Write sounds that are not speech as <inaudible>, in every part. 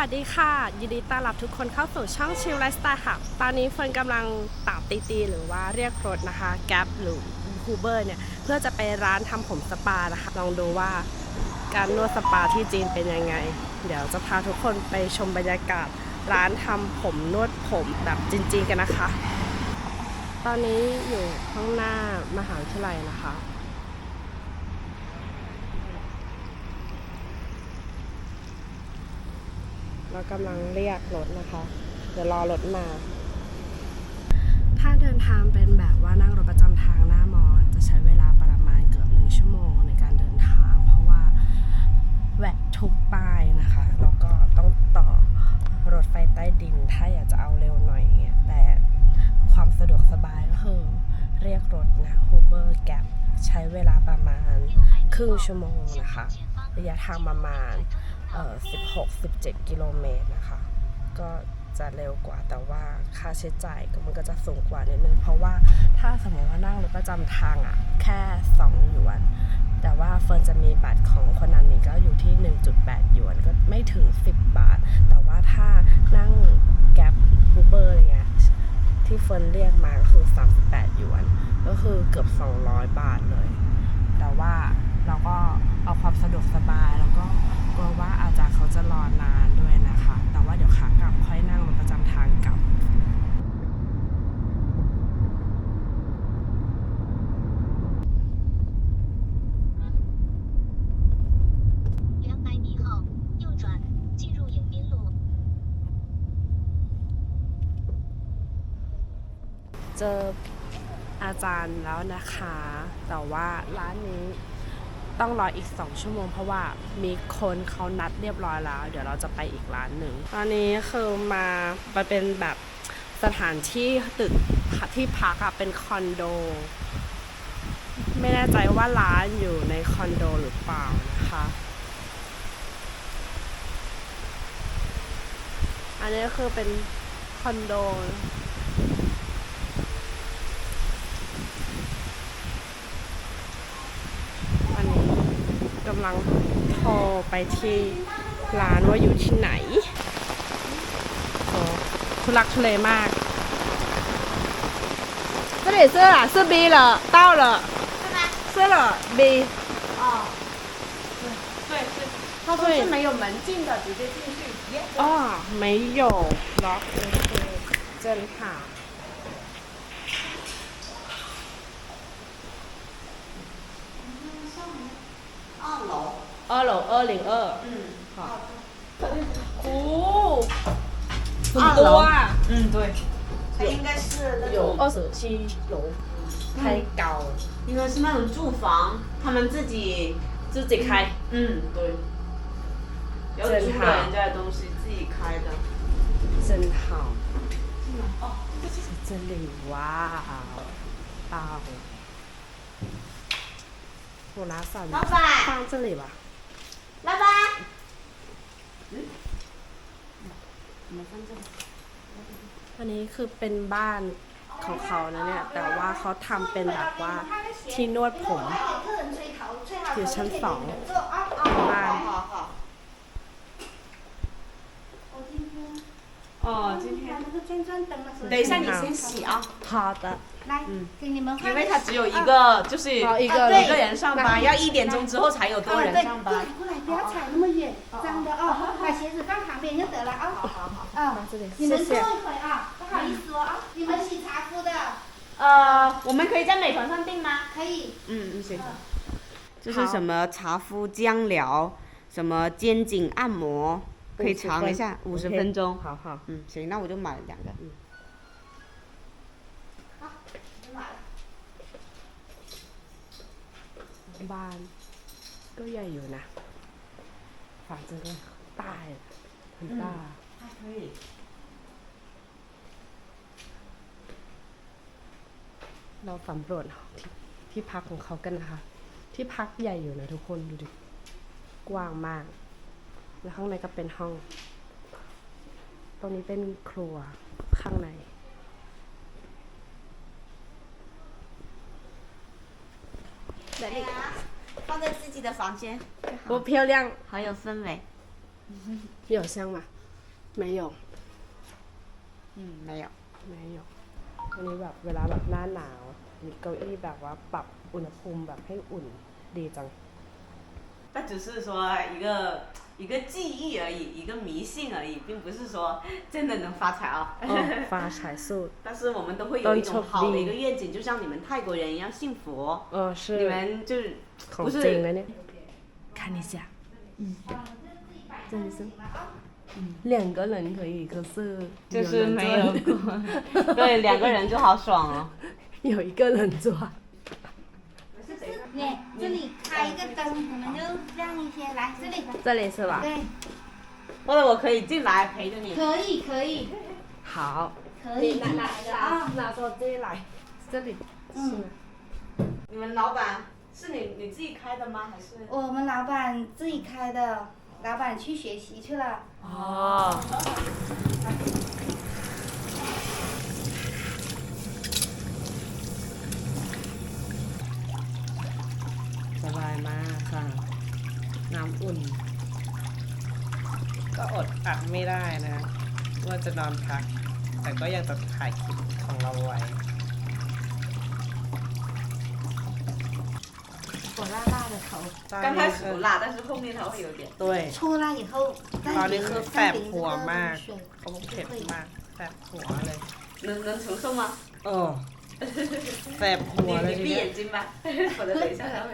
วัสดีค่ะ ยินดีต้อนรับทุกคนเข้าสู่ช่องชิลไลฟ์สไตล์ค่ะ ตอนนี้เฟิร์นกำลังตามตีตีหรือว่าเรียกรถนะคะแก b หรือฮูเบอร์เนี่ย เพื่อจะไปร้านทำผมสปานะคะ ลองดูว่าการนวดสปาที่จีนเป็นยังไง เดี๋ยวจะพาทุกคนไปชมบรรยากาศร้านทำผมนวดผมแบบจริงๆกันนะคะ ตอนนี้อยู่ข้างหน้ามหาวิทยาลัยนะคะ เรากำลังเรียกรถนะคะ เดี๋ยวรอรถมา ถ้าเดินทางเป็นแบบว่านั่งรถประจำทางหน้ามอ จะใช้เวลาประมาณเกือบหนึ่งชั่วโมงในการเดินทาง เพราะว่าแวะทุกป้ายนะคะ แล้วก็ต้องต่อรถไฟใต้ดิน ถ้าอยากจะเอาเร็วหน่อยเงี้ย แต่ความสะดวกสบายก็คือเรียกรถนะ Uber Gap ใช้เวลาประมาณครึ่งชั่วโมงนะคะ ระยะทางประมาณ 16-17 กิโลเมตรนะคะ ก็จะเร็วกว่าแต่ว่าค่าใช้จ่ายก็มันก็จะสูงกว่านิดนึง เพราะว่าถ้าสมมติว่านั่งรถประจำทางอะ่ะ แค่ 2 หยวน แต่ว่าเฟิร์นจะมีบัตรของคนนั้นนี่ก็อยู่ที่ 1.8 หยวนก็ไม่ถึง 10 บาท แต่ว่าถ้านั่งแก b บูเบอร์อะไรเงี้ยที่เฟิร์นเรียกมาก็คือ 38 หยวน ก็คือเกือบ 200 บาทเลย แต่ว่าเราก็เอาความสะดวกสบาย แล้วก็กลัวว่าอาจารย์เขาจะรอนานด้วยนะคะ แต่ว่าเดี๋ยวขากลับค่อยนั่งรถประจำทางกลับจอ อาจารย์แล้วนะคะ แต่ว่าร้านนี้ต้องรออีก 2 ชั่วโมงเพราะว่ามีคนเขานัดเรียบร้อยแล้ว เดี๋ยวเราจะไปอีกร้านหนึ่งตอนนี้คือมาไปเป็นแบบสถานที่ตึกที่พักอะเป็นคอนโด ไม่แน่ใจว่าร้านอยู่ในคอนโดหรือเปล่านะคะอันนี้ก็คือเป็นคอนโด อันนี้กำลังโทรไปที่ร้านว่าอยู่ที่ไหนโอ้ทุลักทุเลมาก这里是啊，是 B 了，到了，是吗？是了，B。哦，他说是没有门禁的，直接进去。耶、哦，没有ล็อกโอเค真好。 二楼二零二，嗯。好。哦。很多啊，嗯，对。它应该是那种，有二十七楼，太高了，应该是那种住房，他们自己，自己开。嗯，对。要租给人家的东西自己开的。真好。哦，这里，哇哦，棒！我拿伞老板，放这里吧。 บ๊ายบายอันนี้คือเป็นบ้านของเขานะเนี่ย แต่ว่าเขาทำเป็นแบบว่าที่นวดผม อยู่ชั้นสอง 哦，今天把。那个转转灯了，等一下，你先洗啊，好的，来，嗯给你们换。因为他只有一个，就是一个一个人上班，要一点钟之后才有多人上班过来。过来，不要踩那么远，脏的哦。把鞋子放旁边就得了啊。好好好。啊，这里你们坐。一会啊，不好意思哦啊，你们洗茶敷的呃，我们可以在美团上订吗？可以。嗯嗯，行。这是什么茶敷姜疗，什么肩颈按摩，可以尝一下，五十分钟。好好。嗯，行，那我就买两个。嗯。好，就买了。 บ้านก็ใหญ่อยู่นะฝั่งจะก็ใต้很大还可以。 เราสำรวจที่ที่พักของเขากันนะคะ ที่พักใหญ่อยู่นะทุกคนดูดิ กว้างมาก แล้วข้างในก็เป็นห้อง ตรงนี้เป็นครัวข้างใน 对呀，放在自己的房间，多漂亮，好有氛围。有香吗？ ไม่有嗯，没有。ไม่有วันนี้แบบเวลาแบบหน้าหนาว มีเก้าอี้แบบว่าปรับอุณหภูมิแบบให้อุ่นดีจัง 那只是说一个一个记忆而已一个迷信而已并不是说真的能发财啊。发财树 <laughs> 但是我们都会有一种好的一个愿景就像你们泰国人一样幸福。嗯是。你们就是不是看一下。嗯。真的是。两个人可以可是就是没有过。<laughs> 对两个人就好爽哦 <laughs> 有一个人做你这里开一个灯，我们就亮一些，来这里。这里是吧对，或者我可以进来陪着你。可以可以好可以进来的啊。拿手机来这里嗯，你们老板是你你自己开的吗？还是？我们老板自己开的，老板去学习去了。อ๋ ค่ะ น้ำอุ่น ก็อดอัดไม่ได้นะ ว่าจะนอนพัก แต่ก็ยังจะถ่ายคลิปของเราไว้ 火辣辣的头，刚开始不辣，但是后面它会有点。对出来以后再 ตอน 淋 นี้คือแส 再 บ 淋这 หัว 个 มาก 冷水。 เขาบอกเผ็ดมากแสบหัวเลย 能能承受吗？ เออแสบหัว 你 เลย 你 ที 闭 เนี้ย 眼睛吧，否则等一下它会。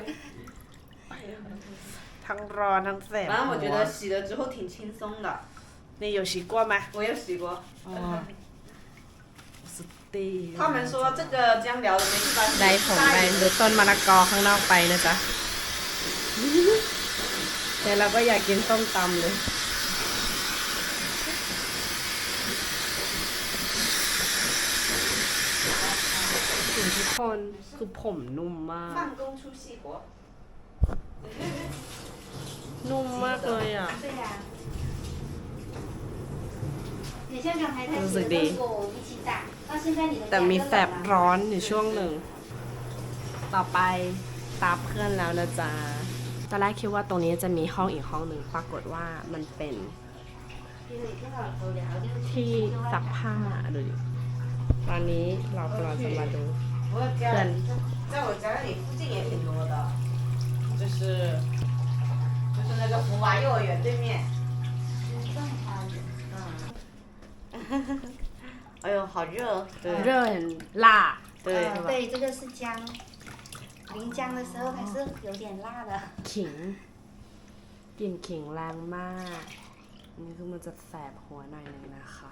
ทั้งร้อนทั้งแสบ 反正我 หั 觉 ว 得洗了之后挺轻松的， นี่โยชิกลัวไหม 我有洗过。อ๋อ สตี 他们说这个姜疗的没事吧？ ได้ผมได้ดูต้นมะละกอข้างนอกไปนะจ๊ะแต่เราก็อยากกินส้มตำเลย ทุกคนคือผมนุ่มมาก 慢工出细活。 นุ่มมากเลยอ่ะ 对呀、你像刚才在รู้สึ 写 ก 的 ดี 跟我一起打，到现在你的 แต่ 家 มี 就 แสบ 冷了。 ร้อนอยู่ช่วงหนึ่ง ต่อไปตามเพื่อนแล้วนะจ๊ะ ตอนแรกคิดว่าตรงนี้จะมีห้องอีกห้องหนึ่ง ปรากฏว่ามันเป็น 其实跟老头聊就 ที่ซักผ้าดูดิ ตอนนี้เรากำลังจะมาดู 我家对在我家里附近也挺多的，就是就是那 个福娃幼儿园对面。正常的。哎呦，好热！对热很辣，对呃，对，这个是姜，淋姜的时候还是有点辣的。 ขิงกลิ่นขิงแรงมากอันนี่คือมันจะแสบหัวหน่อยหนึงนะคะ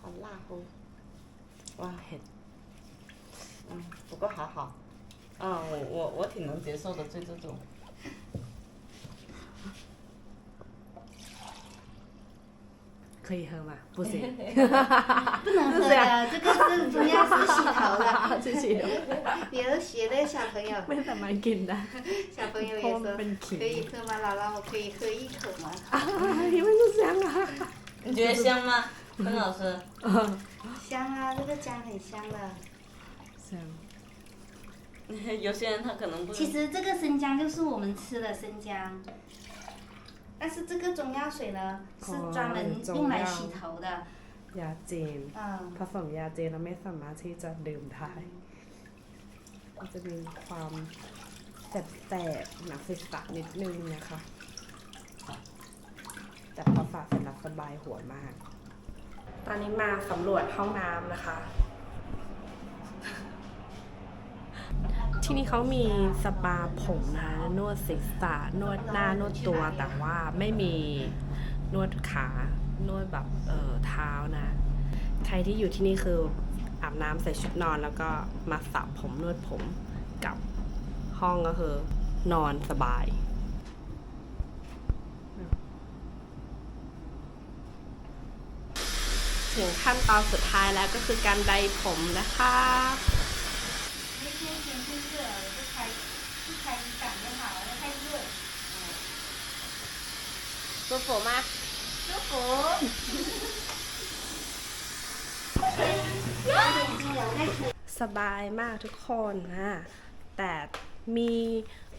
好辣哦！哇， เผ็ด 嗯，不过还好。啊，我我我挺能接受的，对这种。 可以喝吗？<laughs> 不行，不能喝的，这个是不要是洗头的，这些的。你学的小朋友。没得蛮紧的。小朋友也 <laughs> 说可以喝吗？姥姥，我可以喝一口吗？啊，因为是香啊。你觉得香吗？很好吃。<laughs> 香啊，这个姜很香的。香。有些人他可能不。其实这个生姜就是我们吃的生姜。但是这个中药水呢是专门用来洗头的。 ยาจีน 嗯 ผสมยาจีนแล้วไม่สามารถที่จะดื่มได้มันจะมีความแสบๆหนักศีรษะนิดนึงนะคะ แต่พอสระเสร็จแล้วสบายหัวมาก ตอนนี้มาสำรวจห้องน้ำนะคะ ที่นี่เขามีสปาผมนะนวดศีรษะนวดหน้านวดตัวแต่ว่าไม่มีนวดขานวดแบบเออเท้านะ ใครที่อยู่ที่นี่คืออาบน้ำใส่ชุดนอนแล้วก็มาสระผมนวดผมกับห้องก็คือนอนสบายถึงขั้นตอนสุดท้ายแล้วก็คือการไดผมนะคะ โมาลูกโสบายมากทุกคนนะแต่มี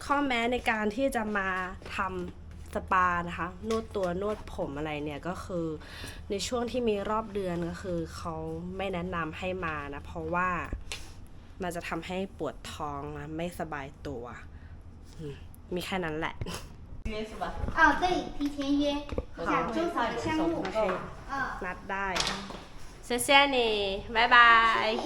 ข้อแม้ในการที่จะมาทำสปานะคะนวดตัวนวดผมอะไรเนี่ยก็คือในช่วงที่มีรอบเดือนก็คือเขาไม่แนะนำให้มานะ เพราะว่ามันจะทำให้ปวดท้องนะไม่สบายตัว มีแค่นั้นแหละ 哦，对，提前约。好，周嫂的项目。谢谢你，拜拜。